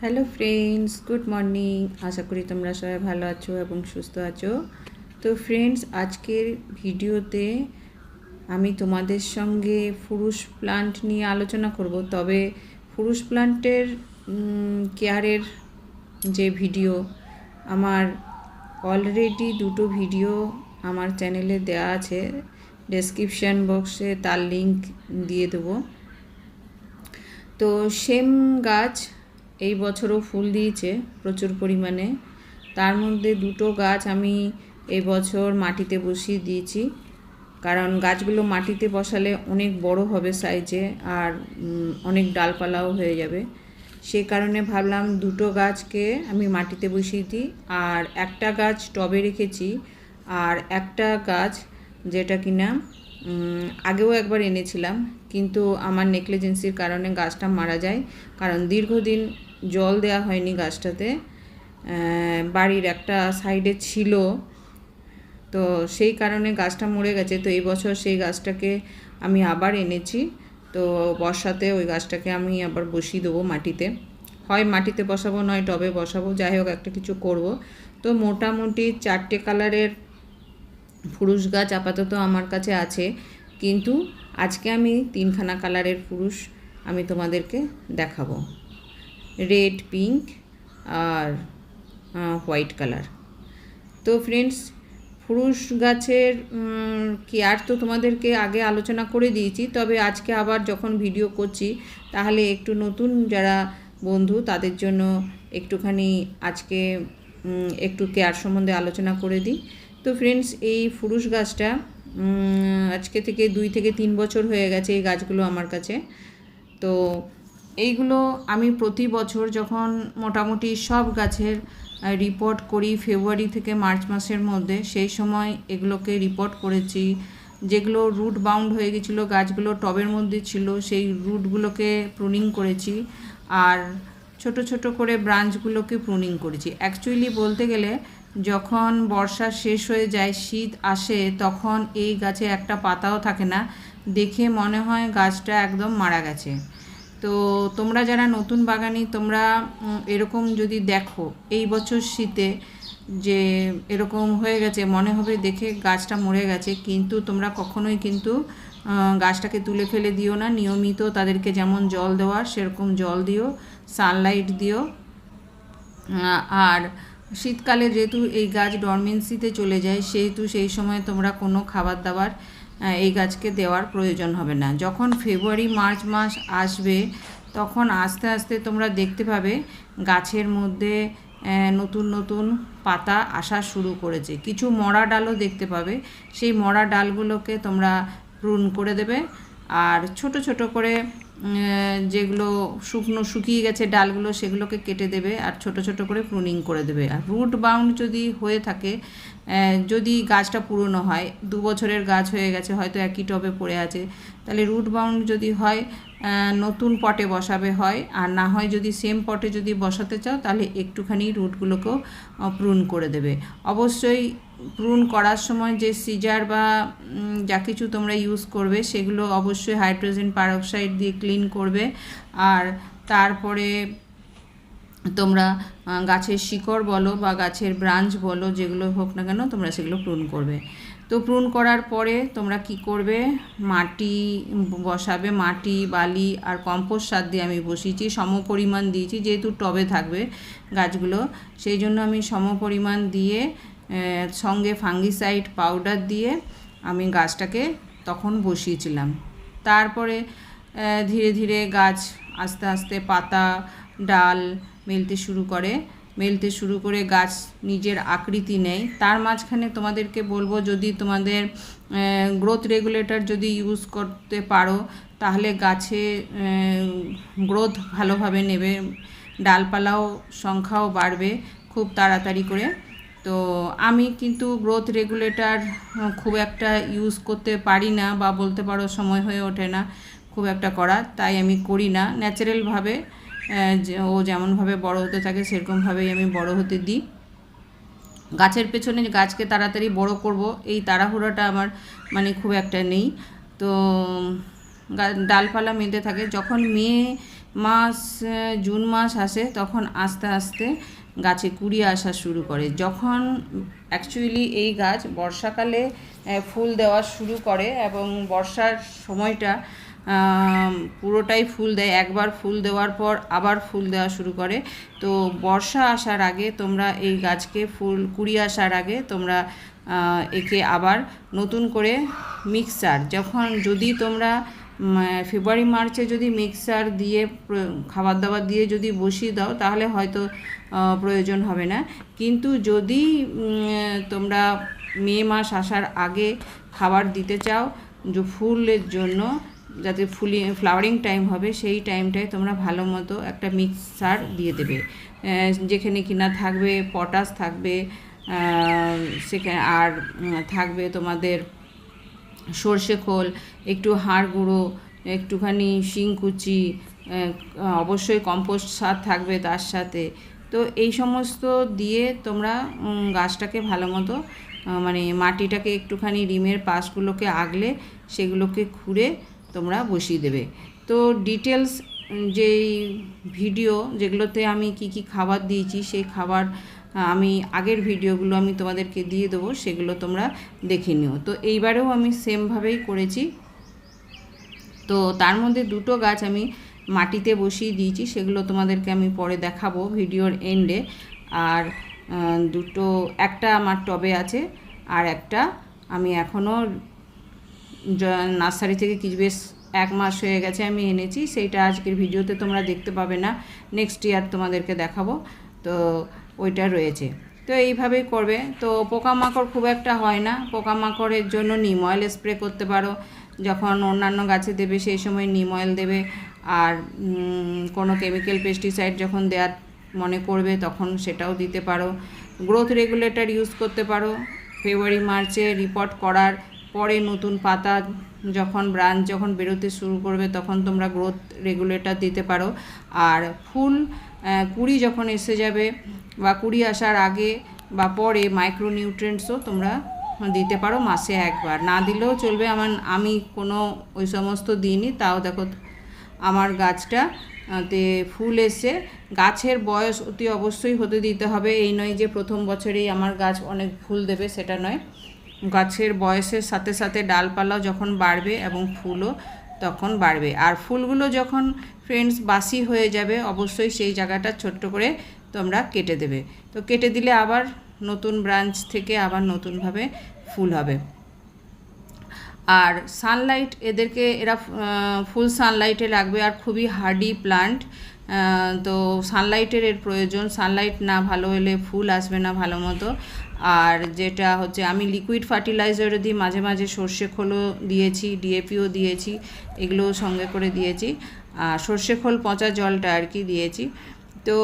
Hello friends good morning আশা করি তোমরা সবাই ভালো আছো এবং সুস্থ আছো। তো ফ্রেন্ডস আজকের ভিডিওতে আমি তোমাদের সঙ্গে ফুরুষ প্লান্ট নিয়ে আলোচনা করব। তবে ফুরুষ প্লান্টের কেয়ারের যে ভিডিও আমার অলরেডি দুটো ভিডিও আমার চ্যানেলে দেওয়া আছে। ডেসক্রিপশান বক্সে তার লিংক দিয়ে দেবো। তো সেম গাছ এই বছরও ফুল দিয়েছে প্রচুর পরিমাণে। তার মধ্যে দুটো গাছ আমি এই বছর মাটিতে বসিয়ে দিয়েছি। কারণ গাছগুলো মাটিতে বসালে অনেক বড় হবে সাইজে আর অনেক ডালপালাও হয়ে যাবে। সেই কারণে ভাবলাম দুটো গাছকে আমি মাটিতে বসিয়ে দিই আর একটা গাছ টবে রেখেছি আর একটা গাছ যেটা কিনা আগেও একবার এনেছিলাম কিন্তু আমার নেকলেজেন্সির কারণে গাছটা মারা যায়। কারণ দীর্ঘদিন জল দেওয়া হয়নি গাছটাতে বাড়ির একটা সাইডে ছিল। তো সেই কারণে গাছটা মরে গেছে। তো এই বছর সেই গাছটাকে আমি আবার এনেছি। তো বর্ষাতে ওই গাছটাকে আমি আবার বসিয়ে দেবো মাটিতে। হয় মাটিতে বসাবো, নয় টবে বসাবো, যাই হোক একটা কিছু করব। তো মোটামুটি চারটে কালারের পুরুষ গাছ আপাতত আমার কাছে আছে। কিন্তু আজকে আমি তিনখানা কালারের পুরুষ আমি তোমাদেরকে দেখাবো। রেড পিঙ্ক আর হোয়াইট কালার তো ফ্রেন্ডস ফুরুষ গাছের কেয়ার তো তোমাদেরকে আগে আলোচনা করে দিয়েছি, তবে আজকে আবার যখন ভিডিও করছি, তাহলে একটু নতুন যারা বন্ধু, তাদের জন্য একটুখানি আজকে একটু কেয়ার সম্বন্ধে আলোচনা করে দিই। তো ফ্রেন্ডস এই ফুরুষ গাছটা আজকে থেকে দুই থেকে তিন বছর হয়ে গেছে এই গাছগুলো আমার কাছে। তো এইগুলো আমি প্রতি বছর যখন মোটামুটি সব গাছের রিপোর্ট করি ফেব্রুয়ারি থেকে মার্চ মাসের মধ্যে, সেই সময় এগুলোকে রিপোর্ট করেছি। যেগুলো রুট বাউন্ড হয়ে গেছিল, গাছগুলো টবের মধ্যে ছিল, সেই রুটগুলোকে প্রুনিং করেছি। আর ছোট ছোট করে ব্রাঞ্চগুলোকে প্রুনিং করেছি। অ্যাকচুয়ালি বলতে গেলে, যখন বর্ষা শেষ হয়ে যায়, শীত আসে, তখন এই গাছে একটা পাতাও থাকে না। দেখে মনে হয় গাছটা একদম মারা গেছে। তো তোমরা যারা নতুন বাগানি, তোমরা এরকম যদি দেখো, এই বছর শীতে যে এরকম হয়ে গেছে, মনে হবে দেখে গাছটা মরে গেছে, কিন্তু তোমরা কখনোই কিন্তু গাছটাকে তুলে ফেলে দিও না। নিয়মিত তাদেরকে যেমন জল দেওয়ার সেরকম জল দিও সানলাইট দিও। আর শীতকালে যেহেতু এই গাছ ডরমেন্সিতে চলে যায়, সেহেতু সেই সময় তোমরা কোনো খাবার দাবার এই গাছকে দেওয়ার প্রয়োজন হবে না। যখন ফেব্রুয়ারি, মার্চ মাস আসবে, তখন আস্তে আস্তে তোমরা দেখতে পাবে গাছের মধ্যে নতুন নতুন পাতা আসা শুরু করেছে। কিছু মরা ডালও দেখতে পাবে। সেই মরা ডালগুলোকে তোমরা প্রুন করে দেবে। আর ছোট ছোট করে যেগুলো শুকনো শুকিয়ে গেছে ডালগুলো সেগুলোকে কেটে দেবে আর ছোট ছোট করে প্রুনিং করে দেবে। আর রুট বাউন্ড যদি হয়ে থাকে যদি গাছটা পুরনো হয়, দু বছরের গাছ হয়ে গেছে, হয়তো একই টবে পড়ে আছে, তাহলে রুট বাউন্ড যদি হয় নতুন পটে বসাবে হয়, আর না হয় যদি সেম পটে যদি বসাতে চাও, তাহলে একটুখানি রুটগুলোকেও প্রুন করে দেবে। অবশ্যই প্রুন করার সময় যে সিজার বা যা কিছু তোমরা ইউজ করবে, সেগুলো অবশ্যই হাইড্রোজেন পারক্সাইড দিয়ে ক্লিন করবে। আর তারপরে তোমরা গাছের শিকড় বলো বা গাছের ব্রাঞ্চ বলো, যেগুলো হোক না কেন, তোমরা সেগুলো প্রুন করবে। তো প্রুন করার পরে তোমরা কি করবে? মাটি বসাবে, মাটি, বালি আর কম্পোস্ট সার দিয়ে আমি বসিয়েছি। সম পরিমাণ দিয়েছি, যেহেতু টবে থাকবে গাছগুলো, সেই জন্য আমি সম পরিমাণ দিয়ে সঙ্গে ফাঙ্গিসাইড পাউডার দিয়ে আমি গাছটাকে তখন বসিয়েছিলাম। তারপরে ধীরে ধীরে গাছ আস্তে আস্তে পাতা, ডাল মেলতে শুরু করে। মেলতে শুরু করে গাছ নিজের আকৃতি নেয়। তার মাঝখানে তোমাদেরকে বলব, যদি তোমাদের গ্রোথ রেগুলেটর যদি ইউজ করতে পারো, তাহলে গাছে গ্রোথ ভালোভাবে নেবে। ডালপালাও সংখ্যাও বাড়বে খুব তাড়াতাড়ি করে। তো আমি কিন্তু গ্রোথ রেগুলেটর খুব একটা ইউজ করতে পারি না বা বলতে পারো সময় হয়ে ওঠে না খুব একটা করা তাই আমি করি না। ন্যাচারালভাবে ও যেমনভাবে বড় হতে থাকে সেরকমভাবেই আমি বড় হতে দিই। গাছের পেছনে গাছকে তাড়াতাড়ি বড় করব, এই তাড়াহুড়াটা আমার মানে খুব একটা নেই। তো ডালপালা মেতে থাকে। যখন মে মাস জুন মাস আসে তখন আস্তে আস্তে গাছে কুড়ি আসা শুরু করে। যখন অ্যাকচুয়ালি এই গাছ বর্ষাকালে ফুল দেওয়া শুরু করে এবং বর্ষার সময়টা পুরোটাই ফুল দেয়, একবার ফুল দেওয়ার পর আবার ফুল দেওয়া শুরু করে। তো বর্ষা আসার আগে তোমরা এই গাছকে ফুল কুড়ি আসার আগে তোমরা একে আবার নতুন করে মিক্সার যখন যদি তোমরা ফেব্রুয়ারি, মার্চে যদি মিক্সার দিয়ে খাবার দাবার দিয়ে যদি বসিয়ে দাও, তাহলে হয়তো প্রয়োজন হবে না। কিন্তু যদি তোমরা মে মাস আসার আগে খাবার দিতে চাও, যে ফুলের জন্য, যাতে ফুলি ফ্লাওয়ারিং টাইম হবে, সেই টাইমটায় তোমরা ভালো মতো একটা মিক্সার দিয়ে দেবে। যেখানে কিনা থাকবে পটাশ থাকবে সেখানে আর থাকবে তোমাদের সর্ষে খোল, একটু হাড় গুঁড়ো, একটুখানি শিংকুচি অবশ্যই কম্পোস্ট সার থাকবে তার সাথে। তো এই সমস্ত দিয়ে তোমরা গাছটাকে ভালো মতো মানে মাটিটাকে একটুখানি রিমের পাশগুলোকে আগলে সেগুলোকে খুঁড়ে তোমরা বসিয়ে দেবে। তো ডিটেলস যেই ভিডিও যেগুলোতে আমি কি কি খাবার দিয়েছি, সেই খাবার আমি আগের ভিডিওগুলো আমি তোমাদেরকে দিয়ে দেবো, সেগুলো তোমরা দেখে নিও। তো এইবারেও আমি সেমভাবেই করেছি। তো তার মধ্যে দুটো গাছ আমি মাটিতে বসিয়ে দিয়েছি, সেগুলো তোমাদেরকে আমি পরে দেখাবো ভিডিওর এন্ডে আর দুটো, একটা আমার টবে আছে, আর একটা আমি এখনও নার্সারি থেকে কিছু বেশ এক মাস হয়ে গেছে আমি এনেছি, সেইটা আজকের ভিডিওতে তোমরা দেখতে পাবে না। নেক্সট ইয়ার তোমাদেরকে দেখাবো। তো ওইটা রয়েছে। তো এইভাবেই করবে। তো পোকামাকড় খুব একটা হয় না। পোকামাকড়ের জন্য নিম অয়েল স্প্রে করতে পারো। যখন অন্যান্য গাছে দেবে সেই সময় নিম অয়েল দেবে। আর কোনো কেমিক্যাল পেস্টিসাইড যখন দেওয়ার মনে করবে তখন সেটাও দিতে পারো। গ্রোথ রেগুলেটর ইউজ করতে পারো। ফেব্রুয়ারি, মার্চে রিপোর্ট করার পরে নতুন পাতা যখন ব্রাঞ্চ যখন বেরোতে শুরু করবে, তখন তোমরা গ্রোথ রেগুলেটর দিতে পারো। আর ফুল কুড়ি যখন এসে যাবে বা কুড়ি আসার আগে বা পরে মাইক্রো নিউট্রেন্টসও তোমরা দিতে পারো মাসে একবার। না দিলেও চলবে, আমার, আমি কোনো ওই সমস্ত দিইনি, তাও দেখো আমার গাছটা, তে ফুল এসে গাছের বয়স অতি অবশ্যই হতে দিতে হবে। এই নয় যে প্রথম বছরেই আমার গাছ অনেক ফুল দেবে, সেটা নয়। গাছের বয়সের সাথে সাথে ডালপালাও যখন বাড়বে এবং ফুলও তখন বাড়বে। আর ফুলগুলো যখন ফ্রেন্ডস বাসি হয়ে যাবে, অবশ্যই সেই জায়গাটা ছোট্ট করে তোমরা কেটে দেবে। তো কেটে দিলে আবার নতুন ব্রাঞ্চ থেকে আবার নতুনভাবে ফুল হবে। আর সানলাইট এদেরকে, এরা ফুল সানলাইটে লাগবে আর খুবই হার্ডি প্লান্ট তো সানলাইটের এর প্রয়োজন। সানলাইট না ভালো হলে ফুল আসবে না ভালো মতো। আর যেটা হচ্ছে আমি লিকুইড ফার্টিলাইজারও দিই, মাঝে মাঝে সর্ষে খোলও দিয়েছি ডিএপিও দিয়েছি এগুলো সঙ্গে করে দিয়েছি। আর সর্ষে খোল পচা জলটা আর কি দিয়েছি। তো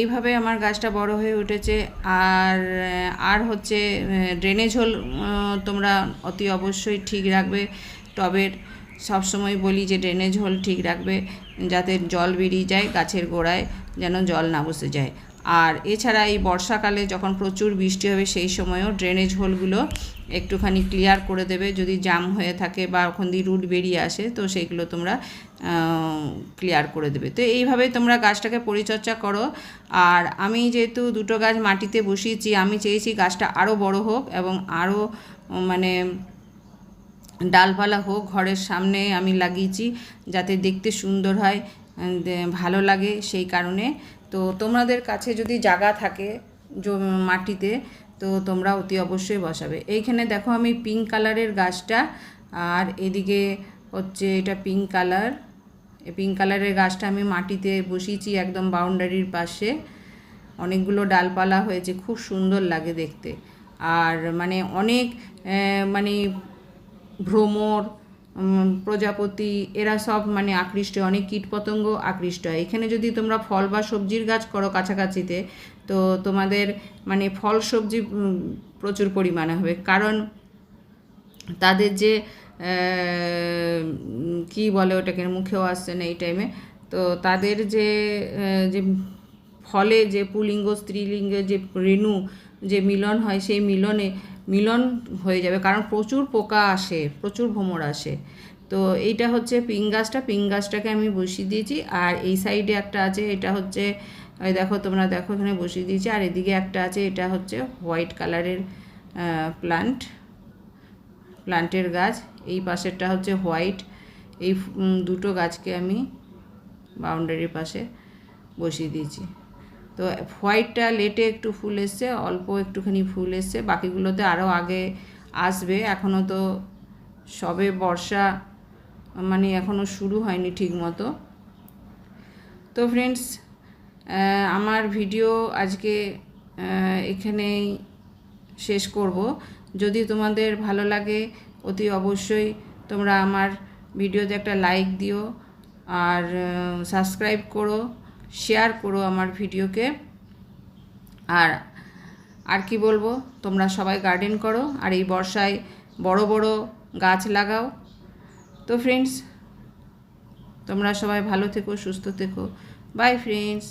এইভাবে আমার গাছটা বড় হয়ে উঠেছে। আর আর হচ্ছে ড্রেনেজ হোল তোমরা অতি অবশ্যই ঠিক রাখবে। টবের সবসময় বলি যে ড্রেনেজ হোল ঠিক রাখবে, যাতে জল বেরিয়ে যায় গাছের গোড়ায়, যেন জল না বসে যায়। আর এছাড়া এই বর্ষাকালে যখন প্রচুর বৃষ্টি হবে সেই সময়ও ড্রেনেজ হোলগুলো একটুখানি ক্লিয়ার করে দেবে। যদি জাম হয়ে থাকে বা ওখান দিয়ে রুট বেরিয়ে আসে, তো সেইগুলো তোমরা ক্লিয়ার করে দেবে। তো এইভাবে তোমরা গাছটাকে পরিচর্যা করো। আর আমি যেহেতু দুটো গাছ মাটিতে বসিয়েছি, আমি চেয়েছি গাছটা আরও বড় হোক এবং আরও মানে ডালপালা হোক, ঘরের সামনে আমি লাগিয়েছি যাতে দেখতে সুন্দর হয় ভালো লাগে সেই কারণে। তো তোমাদের কাছে যদি জায়গা থাকে মাটিতে, তো তোমরা অতি অবশ্যই বসাবে। এইখানে দেখো আমি পিঙ্ক কালারের গাছটা, আর এদিকে হচ্ছে এটা পিঙ্ক কালার পিঙ্ক কালারের গাছটা আমি মাটিতে বসিয়েছি একদম বাউন্ডারির পাশে। অনেকগুলো ডালপালা হয়েছে, খুব সুন্দর লাগে দেখতে। আর মানে অনেক মানে ভ্রমর প্রজাপতি এরা সব মানে আকৃষ্ট হয়, অনেক কীটপতঙ্গ আকৃষ্ট। হয় এখানে যদি তোমরা ফল বা সবজির গাছ করো কাছাকাছিতে তো তোমাদের মানে ফল সবজি প্রচুর পরিমাণে হবে। কারণ তাদের যে কি বলে ওটাকে মুখেও আসছে না এই টাইমে তো তাদের যে যে ফলে যে পুলিঙ্গ স্ত্রীলিঙ্গের যে রেণু যে মিলন হয় সেই মিলনে মিলন হয়ে যাবে, কারণ প্রচুর পোকা আসে, প্রচুর ভ্রমর আসে। তো এইটা হচ্ছে পিং গাছটা, পিং গাছটাকে আমি বসিয়ে দিয়েছি, আর এই সাইডে একটা আছে, এটা হচ্ছে ওই দেখো তোমরা দেখো এখানে বসিয়ে দিয়েছি, আর এদিকে একটা আছে, এটা হচ্ছে হোয়াইট কালারের প্লান্ট, প্লান্টের গাছ, এই পাশেরটা হচ্ছে হোয়াইট, এই দুটো গাছকে আমি বাউন্ডারির পাশে বসিয়ে দিয়েছি। তো হোয়াইটটা লেটে একটু ফুল এসছে, অল্প একটুখানি ফুল এসছে, বাকিগুলোতে আরও আগে আসবে। এখনও তো সবে বর্ষা মানে এখনও শুরু হয়নি ঠিক মতো তো ফ্রেন্ডস আমার ভিডিও আজকে এখানেই শেষ করব। যদি তোমাদের ভালো লাগে, অতি অবশ্যই তোমরা আমার ভিডিওতে একটা লাইক দিও। আর সাবস্ক্রাইব করো। শেয়ার করো আমার ভিডিওকে। আর আর কি বলব, তোমরা সবাই গার্ডেন করো, আর এই বর্ষায় বড় বড় গাছ লাগাও। তো ফ্রেন্ডস তোমরা সবাই ভালো থেকো, সুস্থ থেকো। By friends